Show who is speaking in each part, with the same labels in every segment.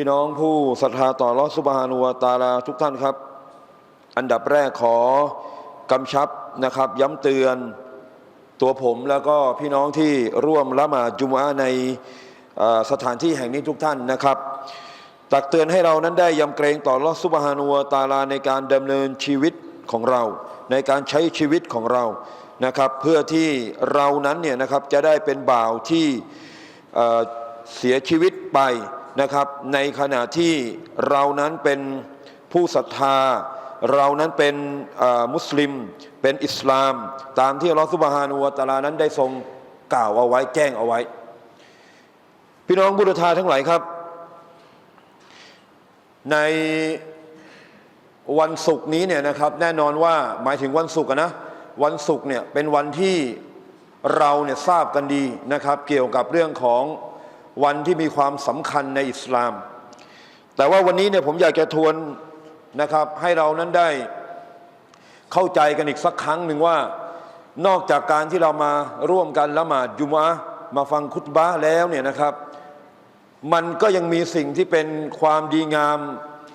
Speaker 1: พี่น้องผู้ศรัทธาต่อลอสุบฮานุวะตาลาทุกท่านครับ อันดับแรกขอกำชับนะครับ ย้ำเตือนตัวผมแล้วก็พี่น้องที่ร่วมละหมาดจุมอะในสถานที่แห่งนี้ทุกท่านนะครับ ตักเตือนให้เรานั้นได้ยำเกรงต่อลอสุบฮานุวะตาลาในการดำเนินชีวิตของเรา ในการใช้ชีวิตของเรานะครับเพื่อที่เรานั้นเนี่ยนะครับจะได้เป็นบ่าวที่เสียชีวิตไป นะครับ ในขณะที่เรานั้นเป็นผู้ศรัทธา เรานั้นเป็นมุสลิม เป็นอิสลาม ตามที่อัลลอฮฺสุบฮานุวะตาลานั้นได้ทรงกล่าวเอาไว้แจ้งเอาไว้ พี่น้องบุรุษาทั้งหลายครับ ในวันศุกร์นี้เนี่ยนะครับ แน่นอนว่าหมายถึงวันศุกร์นะวันศุกร์เนี่ยเป็นวันที่เราเนี่ยทราบกันดีนะครับ เกี่ยวกับเรื่องของ วันที่มีความสำคัญในอิสลาม แต่ว่าวันนี้เนี่ยผมอยากจะทวนนะครับ ให้เรานั้นได้เข้าใจกันอีกสักครั้งหนึ่งว่า นอกจากการที่เรามาร่วมกันละหมาดยุมะมาฟังคุตบะแล้วเนี่ยนะครับ มันก็ยังมีสิ่งที่เป็นความดีงาม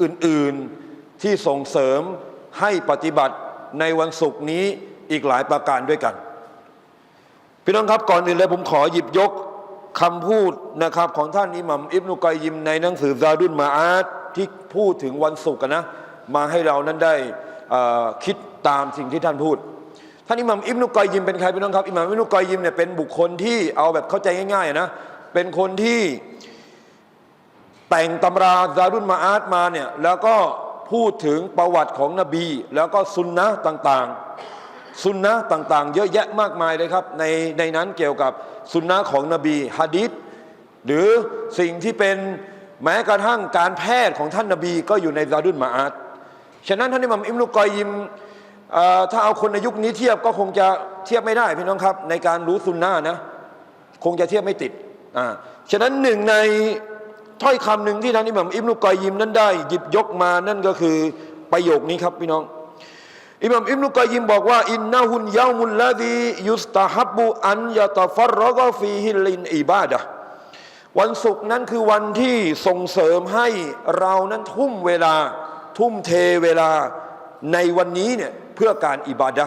Speaker 1: อื่นๆที่ส่งเสริมให้ปฏิบัติในวันศุกร์นี้อีกหลายประการด้วยกัน พี่น้องครับก่อนอื่นเลยผมขอหยิบยก คำพูดนะครับของท่านอิหมัมอิบนุกอยยิมในหนังสือซาดุนมาอาตที่พูดถึงวันศุกร์นะมาให้เรานั้นได้คิดตามสิ่งที่ท่านพูด ท่านอิหมัมอิบนุกอยยิมเป็นใครพี่น้องครับอิหมัมอิบนุกอยยิมเนี่ยเป็นบุคคลที่เอาแบบเข้าใจง่ายๆนะเป็นคนที่แต่งตำราซาดุนมาอาตมาเนี่ยแล้วก็พูดถึงประวัติของนบี แล้วก็ซุนนะต่างๆ ซุนนะต่างๆ เยอะแยะมากมายเลยครับในในนั้นเกี่ยวกับซุนนะของนบีฮะดิษหรือสิ่งที่เป็นแม้กระทั่งการแพทย์ของท่านนบีก็อยู่ในซาดุนมาอาตฉะนั้นท่านอิหมัมอิมนุกอยยิมถ้าเอาคนในยุคนี้เทียบก็คงจะเทียบไม่ได้พี่น้องครับ ในการรู้ซุนนะนะคงจะเทียบไม่ติดอ่าฉะนั้นหนึ่งในถ้อยคำหนึ่งที่ท่านอิหมัมอิบนุกอยยิมนั้นได้หยิบยกมานั่นก็คือประโยคนี้ครับพี่น้อง อิหมัมอิบนุกอยยิมบอกว่า อินนาหุนยามุลลาดียุสตาฮับบุอันยะตาฟรรกฟีฮิลินอิบาดะวันศุกร์นั้นคือวันที่ส่งเสริมให้เรานั้นทุ่มเวลา ทุ่มเทเวลาในวันนี้เนี่ยเพื่อการอิบาดะ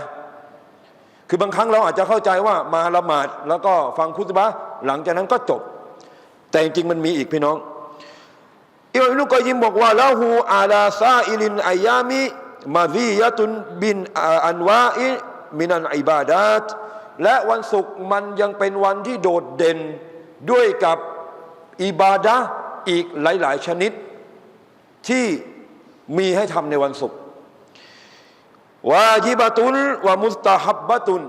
Speaker 1: คือบางครั้งเราอาจจะเข้าใจว่ามาละหมาดแล้วก็ฟังคุตบะหลังจากนั้นก็จบ แต่จริงมันมีอีกพี่น้องอิบนุกอยยิมบอกว่าละหูอาลาซาอิลินอายามิ มาซียะตุนบินอันวาอิมินันอิบาดาตและวันศุกร์มันยังเป็นวันที่โดดเด่นด้วยกับอิบาดะอีกหลาย ๆ ชนิด ที่มีให้ทำในวันศุกร์วาจิบะตุนวามุสตาฮับบะตุน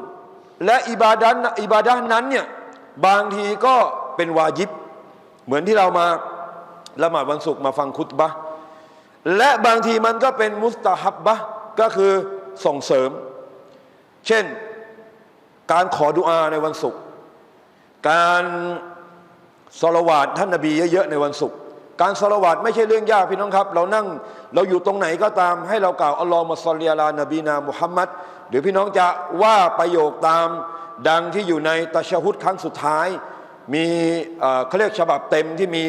Speaker 1: และอิบาดันอิบาดะนั้นเนี่ยบางทีก็เป็นวาจิบ เหมือนที่เรามาละหมาดวันศุกร์มาฟังคุตบะ และบางทีมันก็เป็นมุสตาฮับบะก็คือส่งเสริม เช่นการขอดุอาในวันศุกร์การสละวาดท่านนบีเยอะๆในวันศุกร์การสละวาดไม่ใช่เรื่องยากพี่น้องครับ เรานั่งเราอยู่ตรงไหนก็ตาม ให้เรากล่าวอัลลอฮฺมะซอลลิยาลานบีนามุฮัมมัดหรือพี่น้องจะว่าประโยคตามดังที่อยู่ในตัชฮุดครั้งสุดท้าย มีเขาเรียกฉบับเต็มที่มี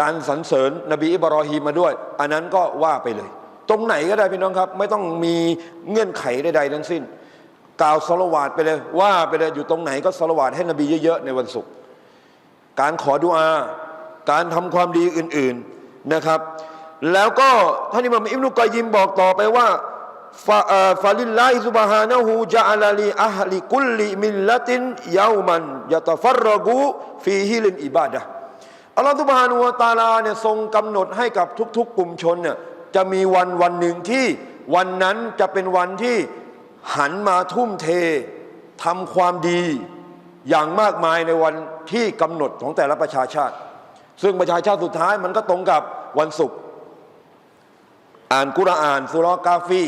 Speaker 1: การสรรเสริญนบีอิบรอฮีมมาด้วย อันนั้นก็ว่าไปเลย ตรงไหนก็ได้พี่น้องครับ ไม่ต้องมีเงื่อนไขใดๆทั้งสิ้น กล่าวสละวาดไปเลยว่าไปเลยอยู่ตรงไหนก็สละวาดให้นบีเยอะๆในวันศุกร์การขอดุอา การทำความดีอื่นๆนะครับ แล้วก็ท่านอิมามอิบนุกอยยิมบอกต่อไปว่าฟาฟาลิลลาฮิซุบฮานะฮูจะอัลลีอัฮลิกุลลิมิลลตินยามันยะตฟัรรกูฟีฮิลินอิบาดะห์ อัลลอฮฺซุบฮานุวตาลาเนี่ยทรงกำหนดให้กับทุกๆ กลุ่มชนเนี่ยจะมีวันวันหนึ่งที่วันนั้นจะเป็นวันที่หันมาทุ่มเททำความดีอย่างมากมายในวันที่กำหนดของแต่ละประชาชาติ ซึ่งประชาชาติสุดท้ายมันก็ตรงกับวันศุกร์อ่านกุรอานสุรกาฟี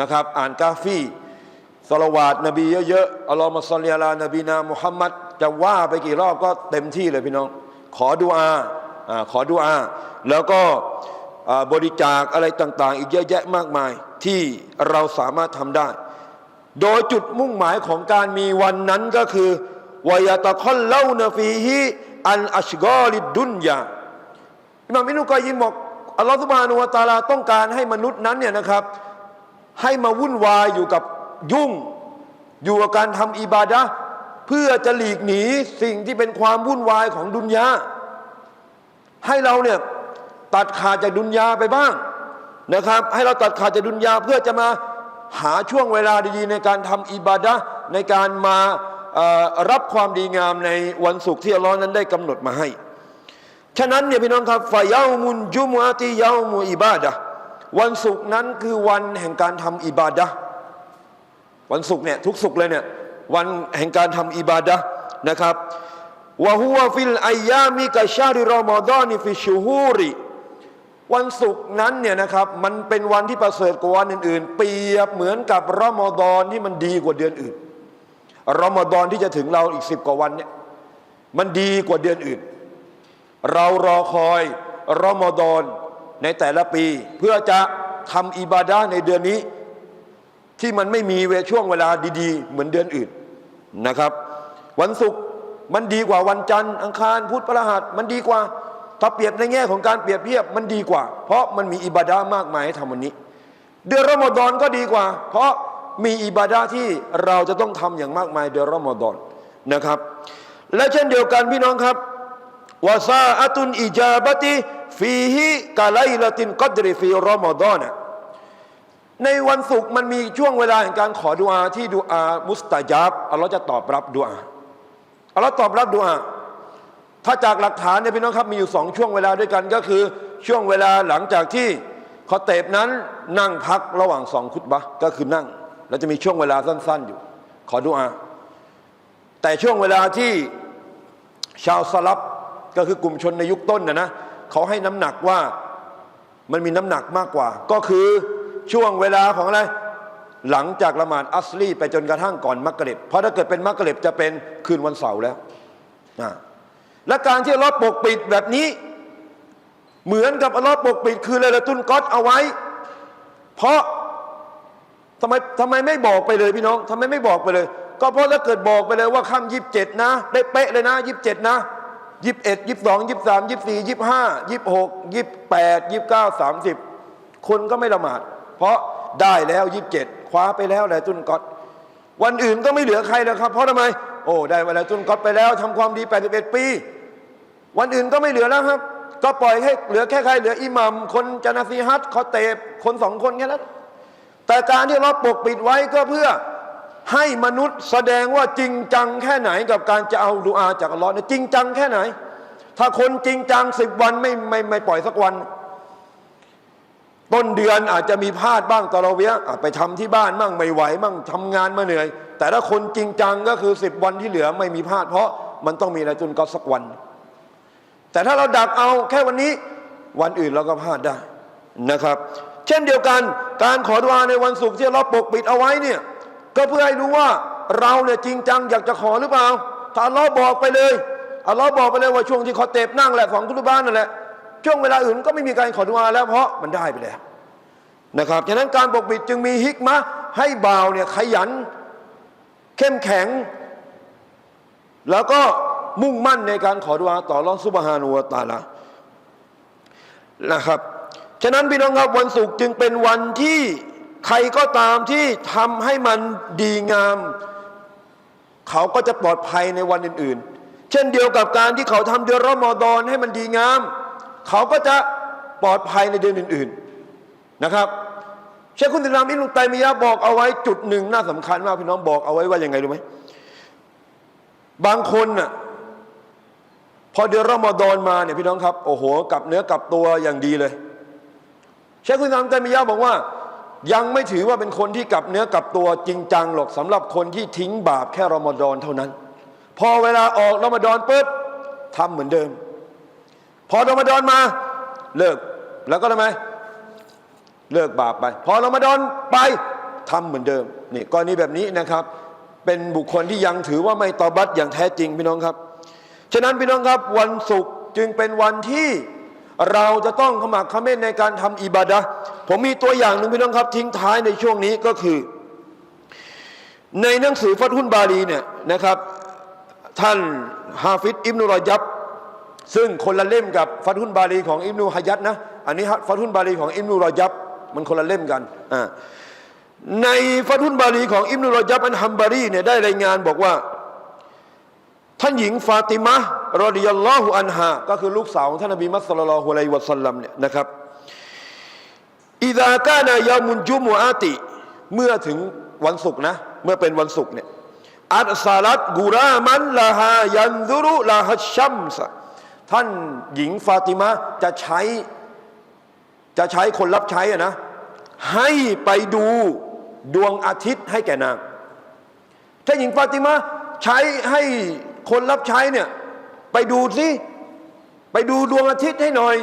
Speaker 1: นะครับ อ่านกาฟีสลาวาตนบีเยอะๆอัลลอฮฺมะซัลลิยาลานบีนามุฮัมมัดจะว่าไปกี่รอบก็เต็มที่เลยพี่น้อง ขอดุอาอขอดุอา แล้วก็บริจาคอะไรต่างๆ อีกเยอะแยะมากมาย ที่เราสามารถทำได้ โดยจุดมุ่งหมายของการมีวันนั้นก็คือวายตะคอนเล่านฟีฮิอันอัชกอลิดดุนยาอิมามอินุกอยยิมบอกอัลลอฮฺสุบานุวะตาลาต้องการให้มนุษย์นั้นเนี่ยนะครับ ให้มาวุ่นวายอยู่กับยุ่ง อยู่กับการทำอิบาดะ เพื่อจะหลีกหนีสิ่งที่เป็นความวุ่นวายของดุนยาให้เราเนี่ยตัดขาดจากดุนยาไปบ้างนะครับ ให้เราตัดขาดจากดุนยาเพื่อจะมาหาช่วงเวลาดีๆ ในการทำอิบาดะในการมารับความดีงามในวันศุกร์ที่อัลลอฮ์นั้นได้กำหนดมาให้ ฉะนั้นเนี่ยพี่น้องครับฟายามุนจุมอาติยามุอิบาดะวันศุกร์นั้นคือวันแห่งการทำอิบาดะวันศุกร์เนี่ยทุกศุกร์เลยเนี่ย วันแห่งการทำอิบาดะนะครับวะฮุวะฟิลอายามิกะชาริรอมฎอนิฟิชูฮูริวันศุกร์นั้นเนี่ยนะครับมันเป็นวันที่ประเสริฐกว่าวันอื่นๆ เปรียบเหมือนกับรอมฎอนที่มันดีกว่าเดือนอื่นรอมฎอนที่จะถึงเราอีกสิบกว่าวันเนี่ยมันดีกว่าเดือนอื่น เรารอคอยรอมฎอนในแต่ละปี เพื่อจะทำอิบาดะในเดือนนี้ ที่มันไม่มีเวช่วงเวลาดีๆ เหมือนเดือนอื่นนะครับ วันศุกร์มันดีกว่าวันจันทร์อังคารพุธพฤหัสมันดีกว่า ถ้าเปรียบในแง่ของการเปรียบเทียบมันดีกว่า เพราะมันมีอิบาดะห์มากมายให้ทำวันนี้ เดือนรอมฎอนก็ดีกว่า เพราะมีอิบาดะห์ที่เราจะต้องทำอย่างมากมายเดือนรอมฎอนนะครับ และเช่นเดียวกันพี่น้องครับวาซาอัตุนอิจาบติฟีฮิกาไลลตินกัดริฟีรอมฎอน ในวันศุกร์มันมีช่วงเวลาแห่งการขอดุอาที่ดุอามุสตาจับอัลลอฮ์จะตอบรับดุอาอัลลอฮ์ตอบรับดุอาถ้าจากหลักฐานเนี่ยพี่น้องครับมีอยู่สองช่วงเวลาด้วยกันก็คือช่วงเวลาหลังจากที่ขอเตบนั้นนั่งพักระหว่างสองคุตบะก็คือนั่ง แล้วจะมีช่วงเวลาสั้น ๆอยู่ ขอดุอาแต่ช่วงเวลาที่ชาวสลับก็คือกลุ่มชนในยุคต้นนะนะเขาให้น้ำหนักว่ามันมีน้ำหนักมากกว่า ก็คือ ช่วงเวลาของอะไร หลังจากละหมาดอัสลีไปจนกระทั่งก่อนมักกะริบเพราะถ้าเกิดเป็นมักกะริบจะเป็นคืนวันเสาร์แล้วและการที่ลอปกปิดแบบนี้ เหมือนกับลอปกปิดคือเลละตุนกอตเอาไว้ เพราะทำไมทำไมไม่บอกไปเลยพี่น้องทำไมไม่บอกไปเลย ก็เพราะถ้าเกิดบอกไปเลยว่าค่ำยีิบเจ็ดนะ ได้เป๊ะเลยนะยีิบเจ็ดนะยี่สิบเอ็ดยี่สิบสองยี่สิบสามยี่สิบสี่ยี่สิบห้ายี่สิบหกยี่สิบแปดยี่สิบเก้าสามสิบคนก็ไม่ละหมาด เพราะได้แล้วยีิบเจ็ดคว้าไปแล้วแหละตุนกอตวันอื่นก็ไม่เหลือใครแล้วครับ เพราะทำไม โอ้ได้เวลาตุนกอตไปแล้วทำความดี 81 ปี วันอื่นก็ไม่เหลือแล้วครับ ก็ปล่อยให้เหลือแค่ใครเหลืออิหมัมคนจนาซีฮัตคอเตบคนสองคนแค่นั้นแต่การที่เราปกปิดไว้ก็เพื่อให้มนุษย์แสดงว่าจริงจังแค่ไหนกับการจะเอาดูอาจากอัลลอฮ์เนี่ยจริงจังแค่ไหน ถ้าคนจริงจังสิบวันไม่ไม่ไม่ปล่อยสักวัน ต้นเดือนอาจจะมีพลาดบ้างตอเราเวียอะไปทำที่บ้านมั่งไม่ไหวมั่งทำงานมาเหนื่อย แต่ถ้าคนจริงจังก็คือสิบวันที่เหลือไม่มีพลาด เพราะมันต้องมีอะไรจนก็สักวัน แต่ถ้าเราดักเอาแค่วันนี้วันอื่นเราก็พลาดได้นะครับ เช่นเดียวกันการขอดุอาในวันศุกร์ที่เราปกปิดเอาไว้เนี่ยก็เพื่อให้รู้ว่าเราเนี่ยจริงจังอยากจะขอหรือเปล่าถ้าอัลลอฮ์บอกไปเลยอัลลอฮ์บอกไปเลยว่าช่วงที่ขอเตบนั่งแหละของทุลบ้านนั่นแหละ ช่วงเวลาอื่นก็ไม่มีการขอดุอาแล้วเพราะมันได้ไปแล้วนะครับฉะนั้นการปกปิดจึงมีฮิกมะให้บ่าวเนี่ยขยัน เข้มแข็ง แล้วก็มุ่งมั่นในการขอดุอาต่อรองซุบฮานุวตาลานะครับฉะนั้นพี่น้องครับวันศุกร์จึงเป็นวันที่ใครก็ตามที่ทำให้มันดีงาม เขาก็จะปลอดภัยในวันอื่น ๆ เช่นเดียวกับการที่เขาทำเดือนรอมฎอนให้มันดีงาม เขาก็จะปลอดภัยในเดือนอื่น ๆนะครับ เชคคุณติลามอินุตัยมียะบอกเอาไว้จุดหนึ่งน่าสำคัญมากพี่น้องบอกเอาไว้ว่ายังไงรู้ไหมบางคนน่ะพอเดือนรอมฎอนมาเนี่ยพี่น้องครับโอ้โหกลับเนื้อกลับตัวอย่างดีเลย เชคคุณติลามตัยมียะบอกว่ายังไม่ถือว่าเป็นคนที่กลับเนื้อกลับตัวจริงจังหรอกสำหรับคนที่ทิ้งบาปแค่รอมฎอนเท่านั้น พอเวลาออกรอมฎอนปุ๊บทำเหมือนเดิม พอรอมฎอนมาเลิกแล้วก็ทำไมเลิกบาปไป พอรอมฎอนไปทำเหมือนเดิมนี่กรณีแบบนี้นะครับ เป็นบุคคลที่ยังถือว่าไม่ตอบัตอย่างแท้จริงพี่น้องครับ ฉะนั้นพี่น้องครับวันศุกร์จึงเป็นวันที่เราจะต้องขมักขม้นในการทำอิบาดะผมมีตัวอย่างหนึ่งพี่น้องครับ ทิ้งท้ายในช่วงนี้ก็คือ ในหนังสือฟัตฮุนบาลีเนี่ยนะครับ ท่านฮาฟิดอิบนุรอยับ ซึ่งคนละเล่มกับฟัตฮุนบาลีของอิบนุฮยัดนะ อันนี้ฟัตฮุนบาลีของอิบนุรอยับ มันคนละเล่มกันอ่าในฟัตฮุนบาลีของอิบนุรอยับอันฮัมบารีเนี่ยได้รายงานบอกว่า ท่านหญิงฟาติมะรอดิยัลลอฮุอันฮาก็คือลูกสาวของท่านนบีมัสสลลัลลอฮุอะลัยวะสัลลัมเนี่ยนะครับอิดากานายามุนจุมุอาติ เมื่อถึงวันศุกร์นะ เมื่อเป็นวันศุกร์เนี่ยอัลซาลัดกุรามันลาฮายันซุรุลาฮัชชัมสะ ท่านหญิงฟาติมะจะใช้ จะใช้คนรับใช้อะนะ ให้ไปดูดวงอาทิตย์ให้แก่นางถ้านหญิงฟาติมาใช้ให้คนรับใช้เนี่ยไปดูสิไปดูดวงอาทิตย์ให้หน่อย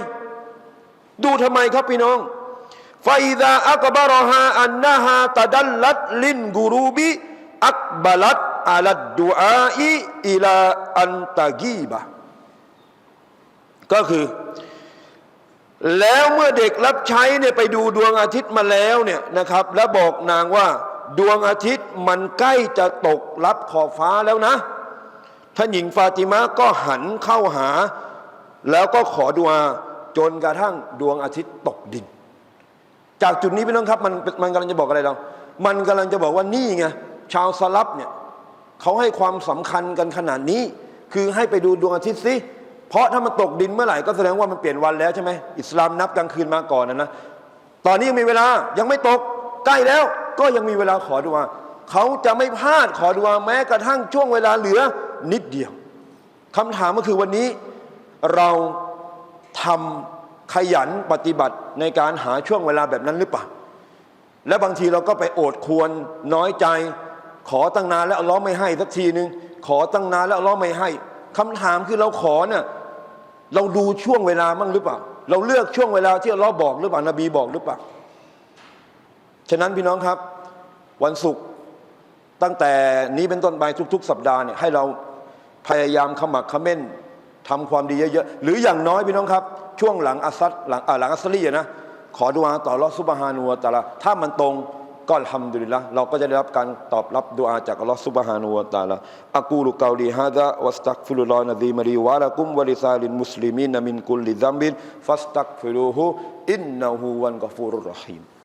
Speaker 1: ดูทำไมครับพี่น้องไฟดาอักบารฮาอันนาฮาตะดัลลัดลินกูรูบิอักบลัดอาลัดดูอาอีอิลาอันตะกีบะ ก็คือ แล้วเมื่อเด็กรับใช้เนี่ยไปดูดวงอาทิตย์มาแล้วเนี่ยนะครับ แล้วบอกนางว่าดวงอาทิตย์มันใกล้จะตกรับขอบฟ้าแล้วนะท่านหญิงฟาติมาก็หันเข้าหา แล้วก็ขอดุอาจนกระทั่งดวงอาทิตย์ตกดิน จากจุดนี้พี่น้องครับมันมันกำลังจะบอกอะไรเรา มันกำลังจะบอกว่านี่ไงชาวสลับเนี่ยเขาให้ความสำคัญกันขนาดนี้ คือให้ไปดูดวงอาทิตย์สิ เพราะถ้ามันตกดินเมื่อไหร่ก็แสดงว่ามันเปลี่ยนวันแล้วใช่ไหมอิสลามนับกลางคืนมาก่อนนะนะตอนนี้ยังมีเวลายังไม่ตกใกล้แล้วก็ยังมีเวลาขอดุอาเขาจะไม่พลาดขอดุอาแม้กระทั่งช่วงเวลาเหลือนิดเดียวคำถามก็คือวันนี้เราทำขยันปฏิบัติในการหาช่วงเวลาแบบนั้นหรือเปล่าและบางทีเราก็ไปโอดควรน้อยใจ ขอตั้งนานแล้วลเลอไม่ให้สักทีหนึ่งขอตั้งนานแล้วลเลอไม่ให้คำถามคือเราขอเนี่ย เราดูช่วงเวลามั่งหรือเปล่า เราเลือกช่วงเวลาที่อัลเลอฮ์บอกหรือเปล่านบีบอกหรือเปล่า ฉะนั้นพี่น้องครับ วันศุกร์ตั้งแต่นี้เป็นต้นไปทุก ๆ สัปดาห์เนี่ยให้เราพยายามขมักเขม้นทำความดีเยอะๆ หรืออย่างน้อยพี่น้องครับ ช่วงหลังอัสซัดหลังอ่าหลังอัสลีนะขอดุอาต่อรอสุบฮานูวตะอาลาถ้ามันตรง ก็อัลฮัมดุลิลละเราก็จะได้รับการตอบรับดุอาจากอัลลอฮฺสุบฮานูวะตะอาลาอักูลุกาลีฮะดะวัสตักฟิรุลลอฮ์นะดีมะรีวะละกุมวะลิซาลินมุสลิมีนมินกุลลิซัมบินฟัสตักฟิรุฮูอินนะฮูวันกะฟูรุรรหีม